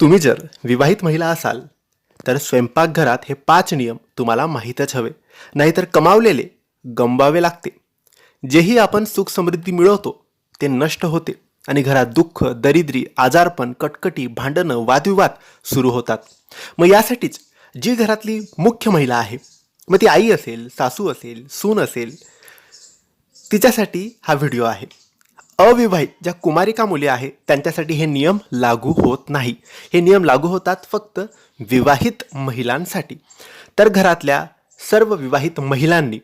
तुम्ही जर विवाहित महिला असाल तर स्वयंपाकघरात हे पाच नियम तुम्हाला माहीतच हवे. नाहीतर कमावलेले गमवावे लागते. जेही आपण सुख समृद्धी मिळवतो ते नष्ट होते आणि घरात दुःख दरिद्री आजारपण कटकटी भांडणं वादविवाद सुरू होतात. मग यासाठीच जी घरातली मुख्य महिला आहे मग ती आई असेल सासू असेल सून असेल तिच्यासाठी हा व्हिडिओ आहे. अविवाहित ज्या कुमारिका मुली आहेत त्यांच्यासाठी हे नियम लागू होत नाही. हे नियम लागू होतात फक्त विवाहित महिलांसाठी. तर घरातल्या सर्व विवाहित महिलांनी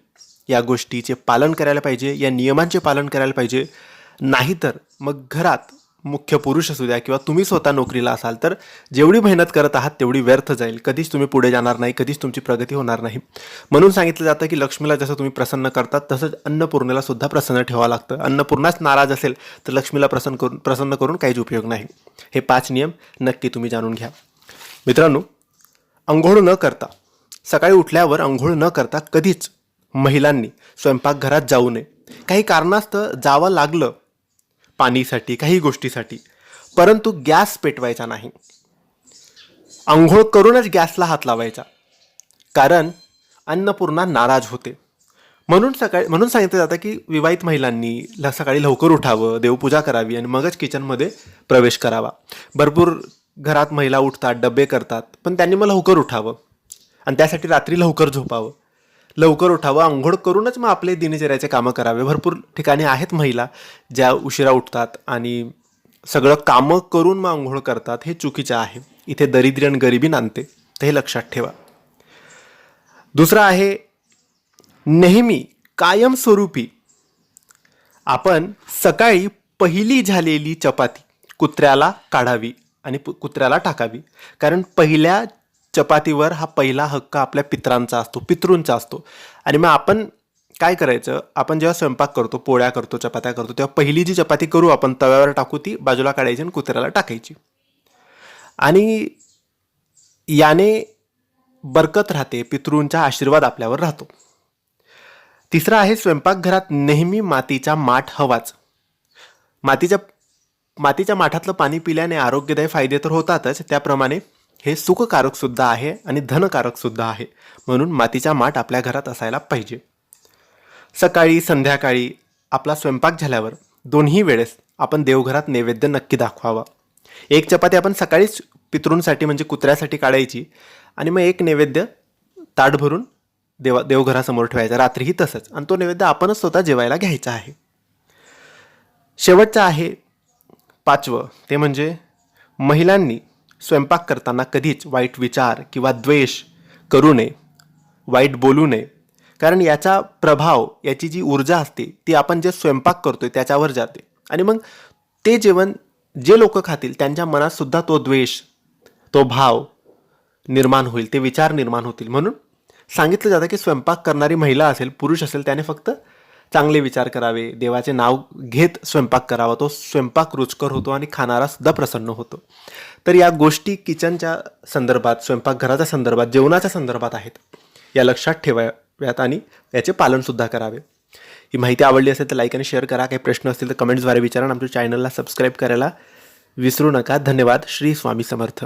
या गोष्टीचे पालन करायला पाहिजे या नियमांचे पालन करायला पाहिजे. नाहीतर मग घरात मुख्य पुरुष असू द्या किंवा तुम्ही स्वतः नोकरीला असाल तर जेवढी मेहनत करत आहात तेवढी व्यर्थ जाईल. कधीच तुम्ही पुढे जाणार नाही कधीच तुमची प्रगती होणार नाही. म्हणून सांगितलं जातं की लक्ष्मीला जसं तुम्ही प्रसन्न करतात तसंच अन्नपूर्णेला सुद्धा प्रसन्न ठेवावं लागतं. अन्नपूर्णाच नाराज असेल तर लक्ष्मीला प्रसन्न करून प्रसन्न करून काहीच उपयोग नाही. हे पाच नियम नक्की तुम्ही जाणून घ्या. मित्रांनो अंघोळ न करता सकाळी उठल्यावर अंघोळ न करता कधीच महिलांनी स्वयंपाकघरात जाऊ नये. काही कारणास्तव जावं लागलं पाणीसाठी काही गोष्टीसाठी. परंतु गॅस पेटवायचा नाही. आंघोळ करूनच गॅसला हात लावायचा. कारण अन्नपूर्णा नाराज होते. म्हणून सकाळी म्हणून सांगितलं जातं की विवाहित महिलांनी ल सकाळी लवकर उठावं देवपूजा करावी आणि मगच किचनमध्ये प्रवेश करावा. भरपूर घरात महिला उठतात डबे करतात पण त्यांनी मग लवकर उठावं. आणि त्यासाठी रात्री लवकर झोपावं. लवकर उठावं आंघोळ करूनच मग आपले दिनचर्याचे कामं करावे. भरपूर ठिकाणी आहेत महिला ज्या उशिरा उठतात आणि सगळं कामं करून मग आंघोळ करतात हे चुकीचं आहे. इथे दरिद्री आणि गरिबी नांदते तर हे लक्षात ठेवा. दुसरं आहे नेहमी कायमस्वरूपी आपण सकाळी पहिली झालेली चपाती कुत्र्याला काढावी आणि पु- कुत्र्याला टाकावी. कारण पहिल्या चपातीवर हा पहिला हक्क आपल्या पित्रांचा असतो पितृंचा असतो. आणि मग आपण काय करायचं? आपण जेव्हा स्वयंपाक करतो पोळ्या करतो चपात्या करतो तेव्हा पहिली जी चपाती करू आपण तव्यावर टाकू ती बाजूला काढायची आणि कुत्र्याला टाकायची. आणि याने बरकत राहते पितृंचा आशीर्वाद आपल्यावर राहतो. तिसरं आहे स्वयंपाकघरात नेहमी मातीचा माठ हवाच. मातीच्या मातीच्या माठातलं पाणी पिल्याने आरोग्यदायी फायदे तर होतातच त्याप्रमाणे हे सुखकारक सुद्धा आहे आणि धनकारक सुद्धा आहे. म्हणून मातीचा माठ आपल्या घरात असायला पाहिजे. सकाळी संध्याकाळी आपला स्वयंपाक झाल्यावर दोन्ही वेळेस आपण देवघरात नैवेद्य नक्की दाखवावा. एक चपाती आपण सकाळीच पितृंसाठी म्हणजे कुत्र्यासाठी काढायची आणि मग एक नैवेद्य ताट भरून देवा देवघरासमोर ठेवायचा. रात्रीही तसंच. आणि तो नैवेद्य आपणच स्वतः जेवायला घ्यायचा आहे. शेवटचं आहे पाचवं. ते म्हणजे महिलांनी स्वयंपाक करताना कधीच वाईट विचार किंवा द्वेष करू नये वाईट बोलू नये. कारण याचा प्रभाव याची जी ऊर्जा असते ती आपण जे स्वयंपाक करतोय त्याच्यावर जाते. आणि मग ते जेवण जे लोक खातील त्यांच्या मनात सुद्धा तो द्वेष तो भाव निर्माण होईल ते विचार निर्माण होतील. म्हणून सांगितलं जातं की स्वयंपाक करणारी महिला असेल पुरुष असेल त्याने फक्त चांगले विचार करावे देवाचे नाव घेत स्वयंपाक करावा तो स्वयंपाक रुचकर होतो आणि खाणारा सुद्धा प्रसन्न होतो. तर या गोष्टी किचनच्या संदर्भात स्वयंपाकघराच्या संदर्भात जेवणाच्या संदर्भात आहेत. या लक्षात ठेवाव्यात आणि याचे पालनसुद्धा करावे. ही माहिती आवडली असेल तर लाईक आणि शेअर करा. काही प्रश्न असतील तर कमेंट्सद्वारे विचारा आणि आमच्या चॅनलला सबस्क्राईब करायला विसरू नका. धन्यवाद. श्री स्वामी समर्थ.